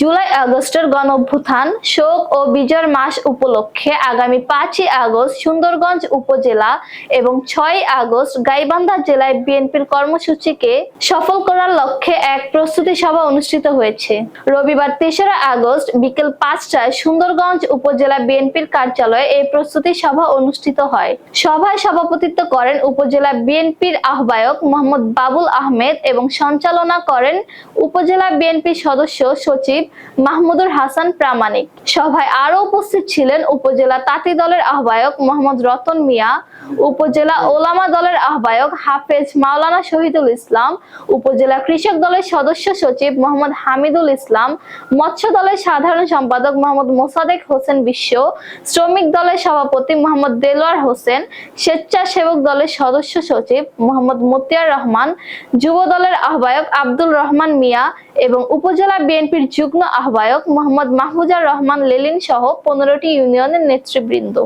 জুলাই আগস্টের গণঅভ্যুত্থান, শোক ও বিজয়ের মাস উপলক্ষে আগামী পাঁচই আগস্ট সুন্দরগঞ্জ উপজেলা এবং ছয় আগস্ট গাইবান্ধা জেলায় বিএনপির কর্মসূচিকে সফল করার লক্ষ্যে এক প্রস্তুতি সভা অনুষ্ঠিত হয়েছে। রবিবার তেসরা আগস্ট বিকেল পাঁচটায় সুন্দরগঞ্জ উপজেলা বিএনপির কার্যালয়ে এই প্রস্তুতি সভা অনুষ্ঠিত হয়। সভায় সভাপতিত্ব করেন উপজেলা বিএনপির আহ্বায়ক মোহাম্মদ বাবুল আহমেদ এবং সঞ্চালনা করেন উপজেলা বিএনপি সদস্য সচিব মাহমুদুর হাসান প্রামাণিক। সভায় আরও উপস্থিত ছিলেন উপজেলা তাঁতি দলের আহ্বায়ক মোহাম্মদ রতন মিয়া, উপজেলা ওলামা দলের আহ্বায়ক হাফেজ মাওলানা শহীদুল ইসলাম, উপজেলা কৃষক দলের সদস্য সচিব মোহাম্মদ হামিদুল ইসলাম, মৎস্য দলের সাধারণ সম্পাদক মোহাম্মদ মোসাদেক হোসেন বিশ্ব, শ্রমিক দলের সভাপতি মোহাম্মদ দেলোয়ার হোসেন, স্বেচ্ছাসেবক দলের সদস্য সচিব মোহাম্মদ মতিয়ার রহমান, যুব দলের আহ্বায়ক আব্দুল রহমান মিয়া এবং উপজেলা বিএনপির যুগ্ম আহ্বায়ক মোহাম্মদ মাহফুজার রহমান লেলিন সহ পনেরোটি ইউনিয়নের নেতৃবৃন্দ।